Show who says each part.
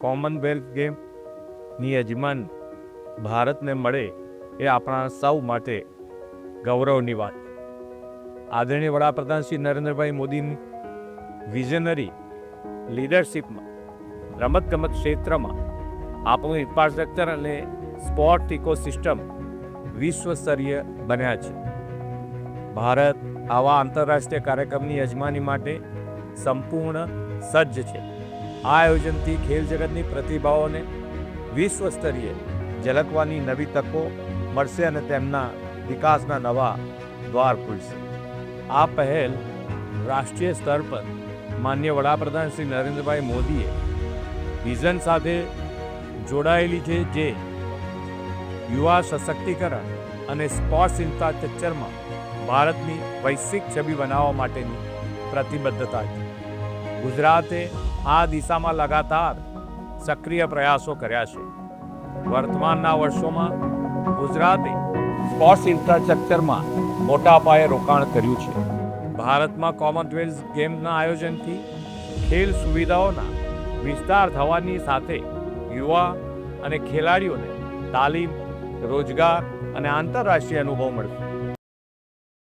Speaker 1: Commonwealth ગેમની યજમાન ભારતને મળે એ આપણા સૌ માટે ગૌરવની વાત. આદરણીય વડાપ્રધાન શ્રી નરેન્દ્રભાઈ મોદીની વિઝનરી લીડરશિપમાં રમતગમત ક્ષેત્રમાં આપણું ઇન્ફ્રાસ્ટ્રક્ચર અને સ્પોર્ટ ઇકોસિસ્ટમ વિશ્વસ્તરીય બન્યા છે. ભારત આવા આંતરરાષ્ટ્રીય કાર્યક્રમની યજમાની માટે સંપૂર્ણ સજ્જ છે. આ આયોજનથી ખેલ જગતની પ્રતિભાઓને વિશ્વ સ્તરીય ઝલકવાની નવી તકો મળશે અને તેમના વિકાસના નવા દ્વાર ખુલશે. આ પહેલ રાષ્ટ્રીય સ્તર પર માન્ય વડાપ્રધાન શ્રી નરેન્દ્રભાઈ મોદીએ વિઝન સાથે જોડાયેલી છે જે યુવા સશક્તિકરણ અને સ્પોર્ટ્સ ઇન્ફ્રાસ્ટ્રક્ચરમાં ભારતની વૈશ્વિક છબી બનાવવા માટેની પ્રતિબદ્ધતા છે. ગુજરાતે આ દિશામાં લગાતાર સક્રિય પ્રયાસો કર્યા છે. વર્તમાનના વર્ષોમાં ગુજરાતે સ્પોર્ટ્સ ઇન્ફ્રાસ્ટ્રક્ચરમાં મોટા પાયે રોકાણ કર્યું છે. ભારતમાં કોમનવેલ્થ ગેમ્સના આયોજનથી ખેલ સુવિધાઓના વિસ્તાર થવાની સાથે યુવા અને ખેલાડીઓને તાલીમ, રોજગાર અને આંતરરાષ્ટ્રીય અનુભવ મળશે.